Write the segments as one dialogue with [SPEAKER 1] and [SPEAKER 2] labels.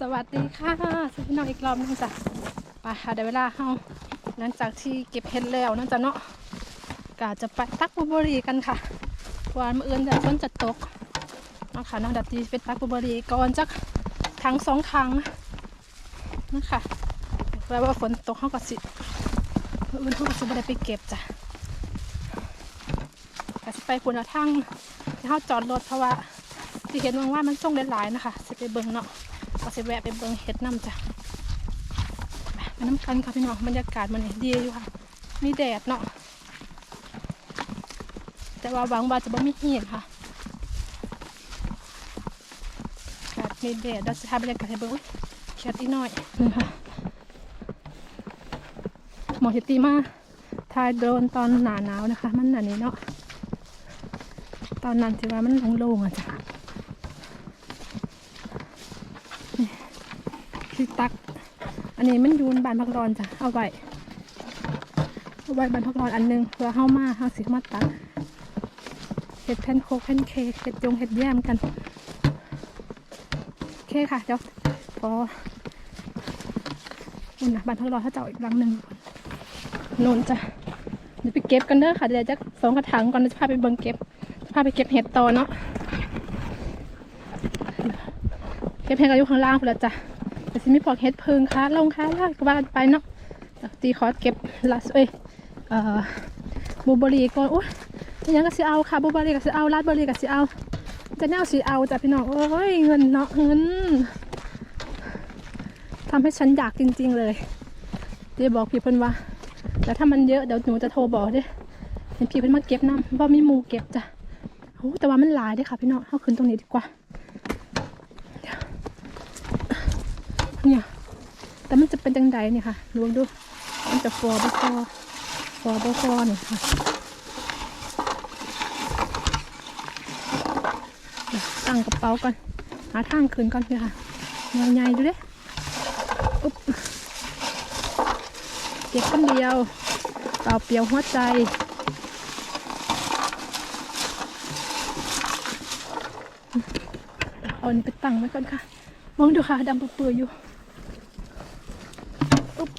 [SPEAKER 1] สวัสดีค่ะสวัสดีน้องอีกรอบหนึงจ้ะไปค่ะได้เวลาเฮาหลังจากที่เก็บเห็ดแล้วนั่นจ้ะเนาะกะจะไปตักบลูเบรีกันค่ะวานมื่ออื่นแต่ฝนจะตกนะคะน้องดัดดีไปตักบลูเบรีก่อนจักถังสองถังนะคะแปลว่าฝนตกเฮาก็สิมื่ออื่นเฮาก็สิบ่ได้ไปเก็บจ้ะก็สิไปพุ่นเอาทางที่เฮาจอดรถเพราะว่าที่เห็นว่ามันส่งหลายๆนะคะสิไปเบิ่งเนาะ ก็สิแวะไปเบิ่งเห็ดน้ำจ้ะไปน้ำกันค่ะพี่น้องบรรยากาศมันดีอยู่ค่ะ มีแดดเนาะแต่ว่าหวังว่าจะบ่มีเห็ดค่ะอากาศมีแดดเราจะทำบรรยากาศให้เบิ่งอุ๊ยแคทอีกหน่อยนี่ค่ะหมอเฮตีมาถ่ายโดรนตอนหนาหนาวนะคะ มันหนานี้เนาะตอนนั้นที่ว่ามันโล่งๆอะจ้ะ ที่ตัก อั นนี้มันยูนบานพักร้อนจ้ะ เอาไว้ เอาไว้บานพักร้อนอันหนึงเพื่อเข้ามาเข้าสิมาตักเห็ดแผ่นโคกแผ่นเค้กเห็ดยงเห็ดแยมกันโอเคค่ะเดี๋ยวพอนู่นนะบานพักร้อนถ้าเจ้าอีกรังหนึ่งนนจ้ะเดี๋ยวไปเก็บกันเด้อค่ะเดี๋ยวจะสองกระถางก่อนเดี๋ยวจะพาไปเบิ่งเก็บจะพาไปเก็บเห็ดต่อเนาะเก็บเห็ดกันอยู่ข้างล่างพุ่นละจ้ะ สิมีพวกเฮ็ดเพิงค้าลงค้าลากกว่านไปเนาะตีคอร์สเก็บลัสเอ้ยเอ่อบูเบอรี่ก่อนอุ้ยยังก็สิเอาค่ะบูเบอรี่ก็สิเอาลาดเบอรี่ก็สิเอาจะแนวสิเอาจ้ะพี่น้องโอ้ยเงินเนาะเงินทำให้ฉันอยากจริง ๆ เลยเดี๋ยวบอกพี่เพิ่นว่าแต่ถ้ามันเยอะเดี๋ยวหนูจะโทรบอกเด้เห็นพี่เพิ่นมาเก็บน้ำว่ามีมูเก็บจ้ะโอ้แต่ว่ามันหลายเด้ค่ะพี่น้องเอาขึ้นตรงนี้ดีกว่า เนี่ย แต่มันจะเป็นจังใดเนี่ยค่ะลองดู มันจะฟอบ่ฟอฟอบ่ฟอเนี่ยค่ะตั้งกระเป๋าก่อน หาทางคืนก่อนเลยค่ะใหญ่ๆดูเด้อุ๊บเก็บคนเดียวเปล่าเปลี่ยวหัวใจเอาอันนี้ไปตั้งไว้ก่อนค่ะ มองดูค่ะดำเปื่อยๆอยู่ อุ๊บ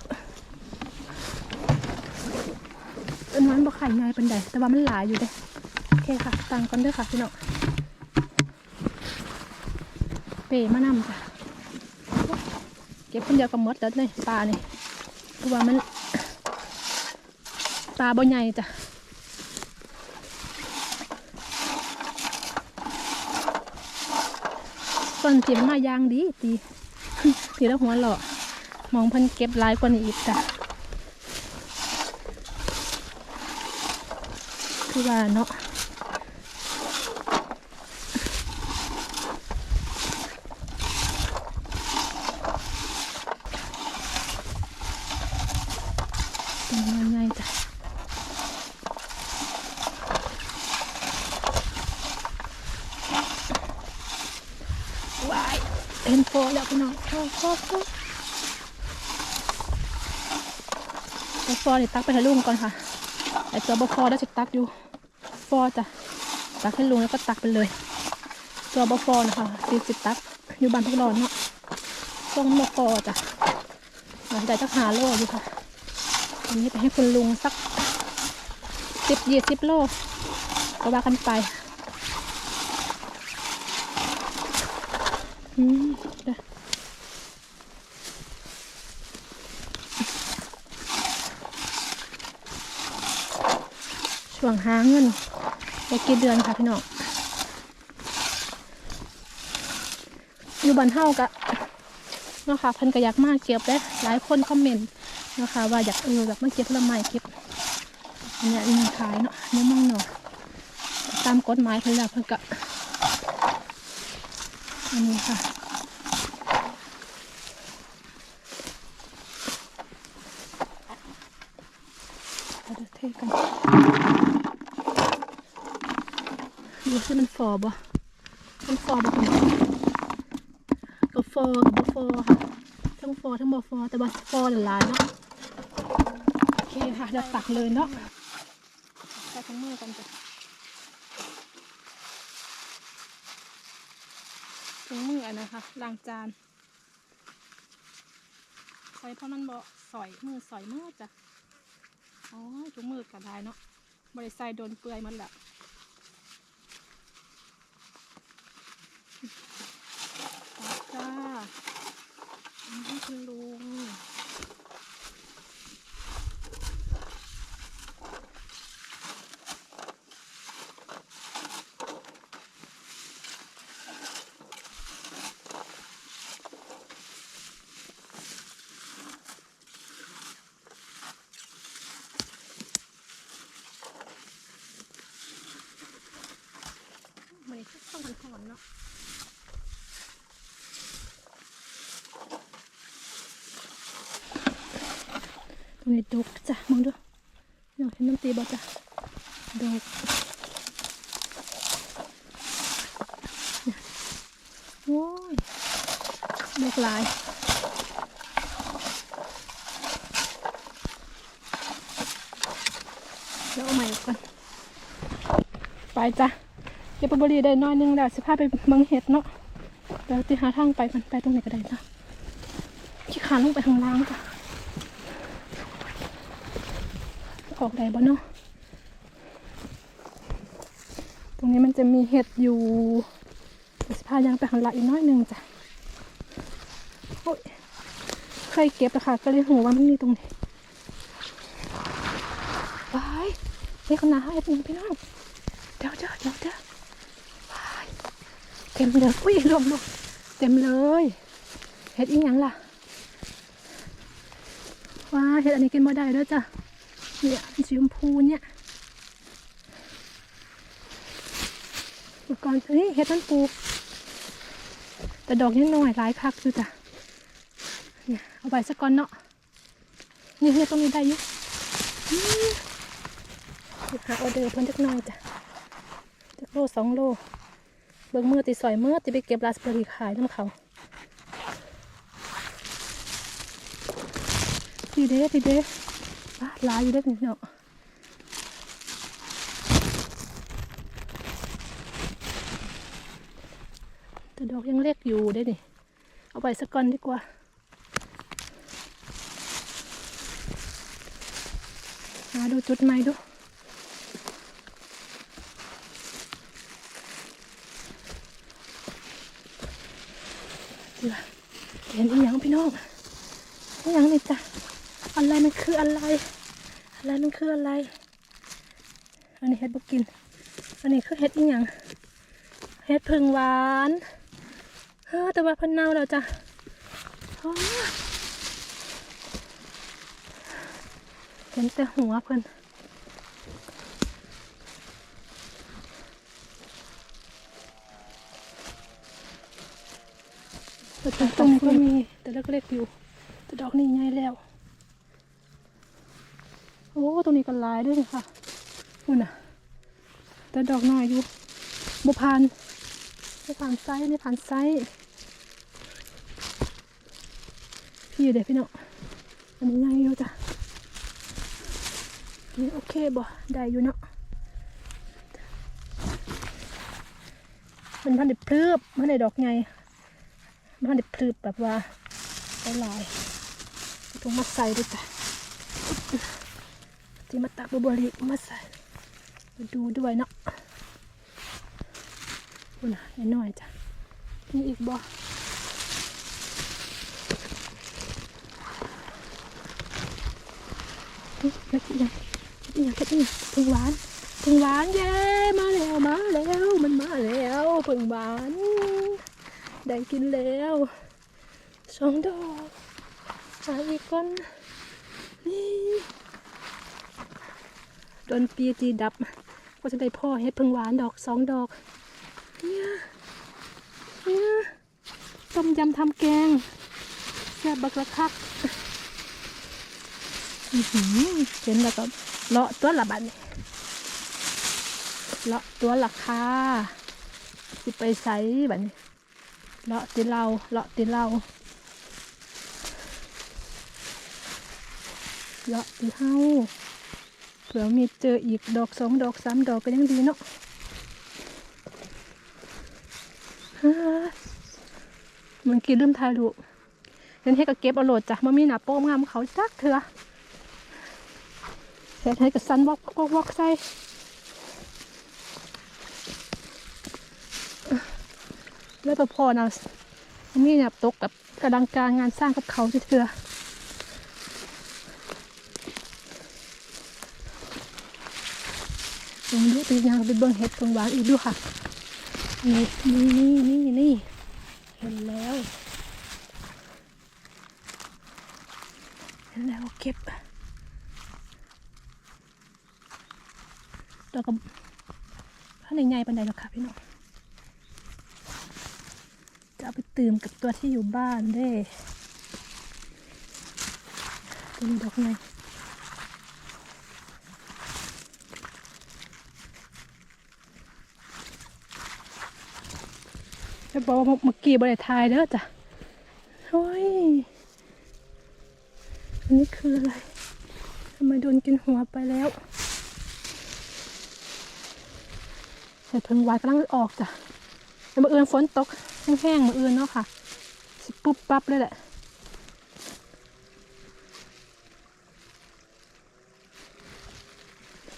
[SPEAKER 1] เไข่ง่ายเป็นใดแต่ว่ามันหลายอยู่เด้โอเคค่ะตังก่อนเด้วยค่ะพี่น้องเปมานำจ้ะเก็บคนเดียวก็หมดแล้วเนี่ยปลาเนี่ยเพราะว่ามันปลาบ่ใหญ่จ้ะส่วนจีมันมายางดีตีทีละหัวหล่อมองพิ่นเก็บหลายกว่านี้อีกจ้ะ คือว่าเนาะเป็นโฟแล้วพี่น้องโฟโฟโฟไอฟอร์นี่ตักไปให้ลุงก่อนค่ะไอตัวบอฟอได้จะตักอยู่ ฟอจ้ะตักให้ลุงแล้วก็ตักไปเลย ตัวบอฟอนะคะตีสิบตักอยู่บ้านทุกรอนเนาะต้องบฟอจ้ะหลังจากจะหาโลอยู่ค่ะอันนี้ไปให้คุณลุงสักสิบยี่สิบโลก็ว่ากันไปอืมเดี๋ยวช่วงหาเงิน ไปกี่เดือนค่ะพี่น้องอยู่บ้านเฮากะเนาะค่ะเพิ่นก็อยากมาเก็บได้หลายคนคอมเมนต์นะคะ ว่าอยากเออแบบมาเก็บผลไม้เก็บอันเนี้ยอันนี้ขายเนาะเนื้อมังเนาะตามกฎหมายเพิ่นแล้วเพิ่นก็อันนี้ค่ะเราจะเทกัน ดูสิมัน ฟอบ่มันฟอบ่คุณก็ฟอกับบ่ฟอค่ะทั้งฟอทั้งบ่ฟอแต่ว่ฟอหลายเนาะโอเคค่ะเดี๋ยวตักเลยเนาะใส่ทั้งมือกันจ้ะถุงมืออะนะคะล้างจานอยเพราะมันบ่สอยมือสอยมือจ้ะอ๋อถุงมือก็ได้เนาะบริใส่โดนเปื่อยมันแหละตัก จ้าอันนี้คุณลุง มันก็ต้องมันหอนเนาะ ตรงนี้ดกจ้ะมองดูอยากเห็นน้ำตีบ่จ้ะดกโอ้ยดกหลายแล้วเอาใหม่ก่อนไปจ้ะเก็บปลาบุรีได้น้อยนึงแล้วสิพาไปเมืองเห็ดเนาะเดี๋ยวติหาทางไปมันไปตรงไหนก็ได้จ้ะขี้ขานลงไปข้างล่างจ้ะ ออกได้บ่เนาะ ตรงนี้มันจะมีเห็ดอยู่สิพายังไปข้างล่างอีกน้อยหนึงจ้ะโอ้ยเคยเก็บแล้วค่ะ ก็เลยหูว่ามันมีตรงนี้ไปเฮ้ยคนหนาเห็ดหนึ่งพี่น้อง เดี๋ยวเดี๋ยวเดี๋ยวเดี๋ยวว้ายเต็มเลยอุ้ยลมลมเต็มเลยเห็ดอีหยังล่ะว้าเห็ดอันนี้กินบ่ได้ด้วยจ้ะ เนี่ยสีชมพูเนี่ยอุปกรณ์นี่เห็ดต้นปูแต่ดอกยังน้อยหลายคักอยู่จ้ะเนี่ยเอาไปสักก้อนเนาะนี่เนี่ยตรงนี้ได้อยู่อืมเดี๋ยวหาออเดอร์เพิ่นจักหน่อยจ้ะจักโลสองโล เบิ่งมือติสอยมือติไปเก็บราสเบอร์รี่ขายน้ำเขาดีเด้ดีเด้ อะหลายอยู่เด้นี่เนาะแต่ดอกยังเล็กอยู่เด้นี่เอาไปสักก่อนดีกว่าหาดูจุดใหม่ดูเดี๋ยวเห็นอีหยังพี่น้องอีหยังนี่จ้ะ อะไรมันคืออะไร อะไรมันคืออะไร อันนี้เห็ดบุกิน อันนี้คือเห็ดอีหยังเห็ดพึ่งหวานเฮ้อแต่ว่าพิ่นเน่าแล้วจ้ะเห็นแต่หัวเพิ่นแต่ตรงนี้ก็มีแต่เล็กๆอยู่แต่ดอกนี่ใหญ่แล้ว โอ้ ตรงนี้ก็ลายด้วยค่ะนู่นน่ะ แต่ดอกน้อยอยู่บุพานไม่ผ่านไซส์ไม่ผ่านไซส์พี่อยู่เด็กพี่เนาะอันนี้ง่ายอยู่จ้ะนี่โอเคบ่ได้อยู่เนาะมันพันเด็ดพลืบมันได้ดอกไงมันพันเด็ดพลืบแบบว่าหลายๆต้องมาใส่ด้วยจ้ะ ที่มาตักบบริมาใส่มาดูด้วยเนาะคุณน่ะน้อยจ้ะนี่อีกบ่เฮ้ยเฮ็ดอีหยังเฮ็ดอีหยังเฮ็ดอีหยังพึ่งหวานพึ่งหวานเย้มาแล้วมาแล้วมันมาแล้วพึ่งหวานได้กินแล้วสองดอกหาอีกคนนี่ โดนปีจีดับก็จะได้พ่อเฮ็ดพึ่งหวานดอกสองดอกเนี่ยเนี่ยต้มยำทำแกงแซ่บบักละคักอื้อหือเห็นแล้วก็เลาะตัวละบัดนี่เลาะตัวละคาสิไปใส่บัดนี้เลาะติเราเลาะติเราเลาะติเฮา ผื่อมีเจออีกดอกสองดอกสามดอกก็ยังดีเนาะมันกินเริ่มทายลูกเห็นเฮ็ดก็เก็บเอาโหลดจ้ะบ่มีหนาโป้งงามเขาจักเถื่อเฮ็ดให้ก็สั่นวอกวอกวอกใส่แล้วพอนะมีเนี่ยตกกับกระดังการงานสร้างกับเขาเถื่อ องดูตีนางไปเบิ่งเห็ดตรงหวานอีกดูค่ะนี่นี่นี่นี่นี่เห็นแล้ว เห็นแล้วเก็บตัวกับถ้าในใหญ่ปันใดหรอกค่ะพี่น้องจะเอาไปตื่มกับตัวที่อยู่บ้านเด้ตัวนี้ดอกไง บอกว่าเมื่อกี้บริทายเด้อจ้ะโอ้ยอันนี้คืออะไรทำไมโดนกินหัวไปแล้วเห็ดพิ่งวายกำลังออกจ้ะแต่มื่อเอือนฝนตกแห้งๆมื่อเอือนเนาะค่ะสิปุ๊บปั๊บเลยแหละ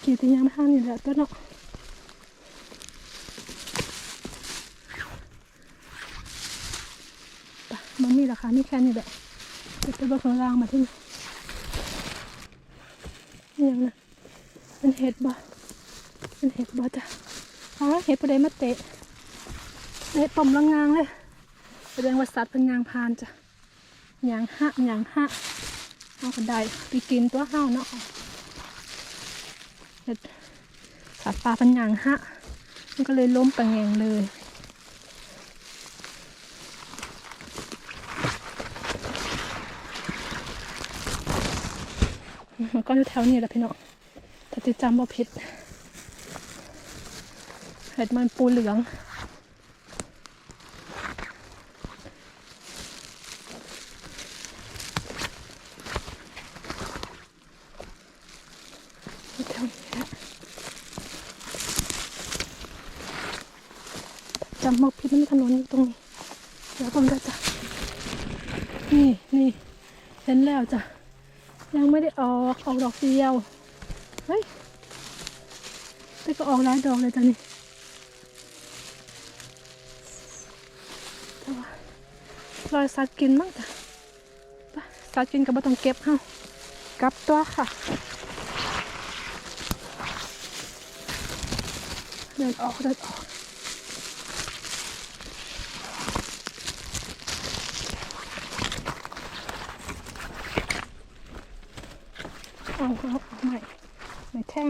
[SPEAKER 1] กี่ตียามห้านี่แหละตัวเนาะไป มันมีราคามีแค่นี้แหละเดี๋ยวไปเบิกข้างล่างมาที่นี่นี่ยังนะเป็นเห็ดบ่เป็นเห็ดบ่จ้ะอ๋อเห็ดประเดี๋ยวมาเตะเห็ดต่อมลังงางเลยแสดงว่าสัตว์เป็นยางพานจ้ะยางหะยางหะเอากระไดไปกินตัวเห่าเนาะเห็ดสัตว์ป่าเป็นยางหะมันก็เลยล้มไปแงงเลย มันก็อยู่แถวนี้แหละพี่น้องถ้าจะจำว่ผิดเห็ดมันปูเหลืองอยู่แถวนี้แหละจำว่าผิดมันถนนอยู่ตรงนี้ เดี๋ยวผมจะจ้ะนี่นี่เห็นแล้วจ้ะ ยังไม่ได้ออกออกดอกเดียว เฮ้ย แต่ก็ออกหลายดอกเลยจ้ะนี่แต่ว่ารอยสัตว์กินมั้งจ้ะสัตว์กินก็บ่ต้องเก็บเฮากลับตัวค่ะ เดินออกเดินออก เอาเอาเอาใหม่ใหม่แท่ง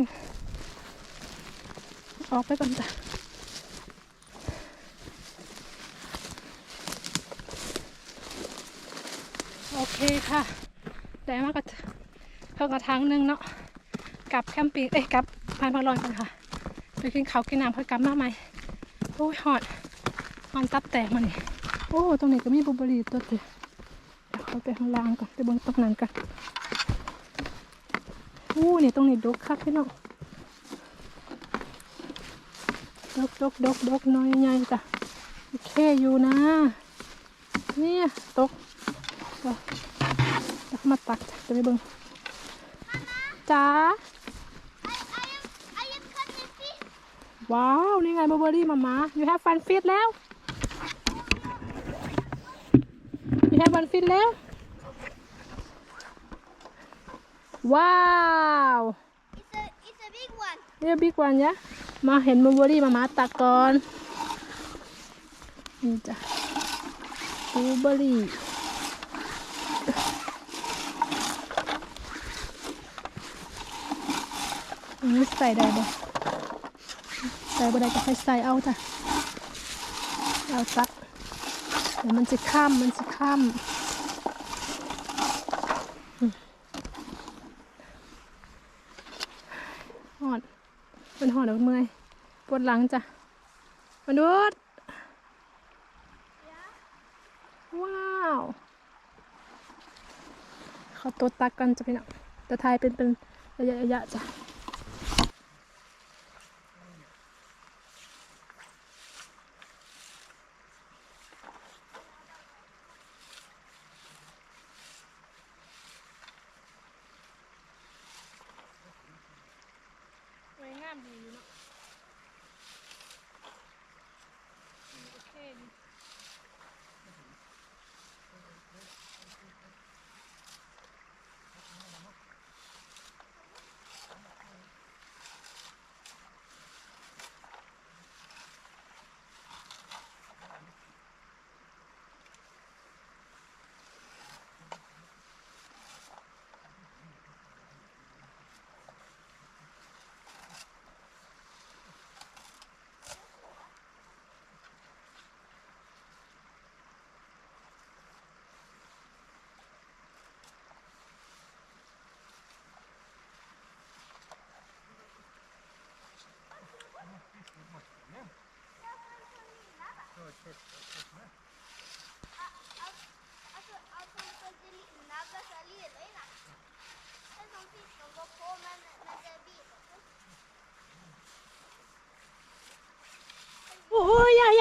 [SPEAKER 1] ออกไปก่อนจ้ะโอเคค่ะ ได้มากก็เพิ่งกระทั้งนึงเนาะกลับแคมปิ้งเอ้ยกลับพานพลอยกันค่ะ ไปกินเขากินน้ำเพื่อกลับมาใหม่โอ้ยหอดหอนตับแตกมานี่โอ้ตรงนี้ก็มีบลูเบรีตัวเดียวเดี๋ยวเขาไปข้างล่างก่อนไปบนตรงนั้นกัน อู้เนี่ยตรงนี้ดกคักพี่น้องดกดกดกดกน้อยใหญ่จ้ะโอเคอยู่นะ เนี่ยตกเดี๋ยวเดี๋ยวเขามาตักจ้ะจะไปเบิ่งจ้าว้าว นี่ไงบลูเบอรี่มามา you have fun fit แล้ว you have fun fit แล้ว ว้าว
[SPEAKER 2] It's a it's a big one.
[SPEAKER 1] เรียกบิ๊กวันยะมาเห็นบลูเบอร์รี่มามาตักก่อน นี่จ้ะบลูเบอร์รี่อันนี้ใส่ได้บ่ใส่บ่ได้ก็ค่อยใส่เอาจ้ะ เอาตักเดี๋ยวมันจะข้ามมันจะข้ามอืมหอด เป็นหอดแล้วเมื่อยปวดหลังจ้ะมาดูดว้าวเขาตัวตักกันจะเป็นอะแต่ทายเป็นเป็นระยะระยะจ้ะ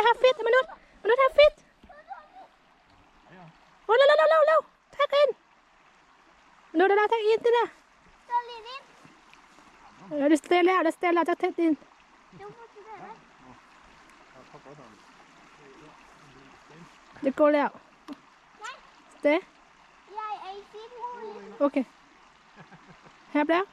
[SPEAKER 1] have feet, Manut. Manut have feet. Oh, no, no, no, no, no. Tag in. Manut, no, tag in, Tina. Rồi đi stay lại, đi stay lại, tag in. Đi cô
[SPEAKER 2] lại.
[SPEAKER 1] Stay. Okay. Have
[SPEAKER 2] that?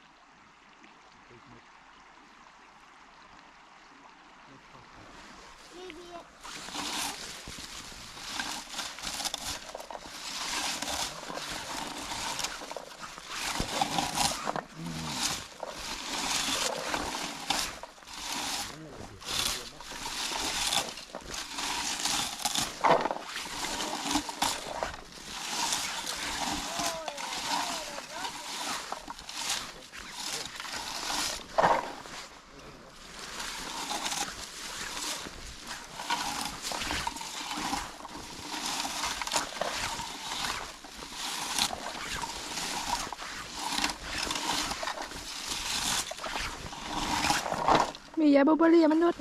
[SPEAKER 1] มียาบูเบอร์รี่อะมนุษย์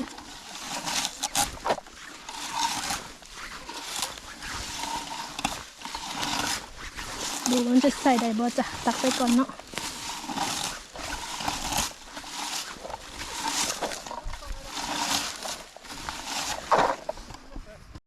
[SPEAKER 1] ดูมันจะใส่ได้บ่จ้ะตักไปก่อนเนาะ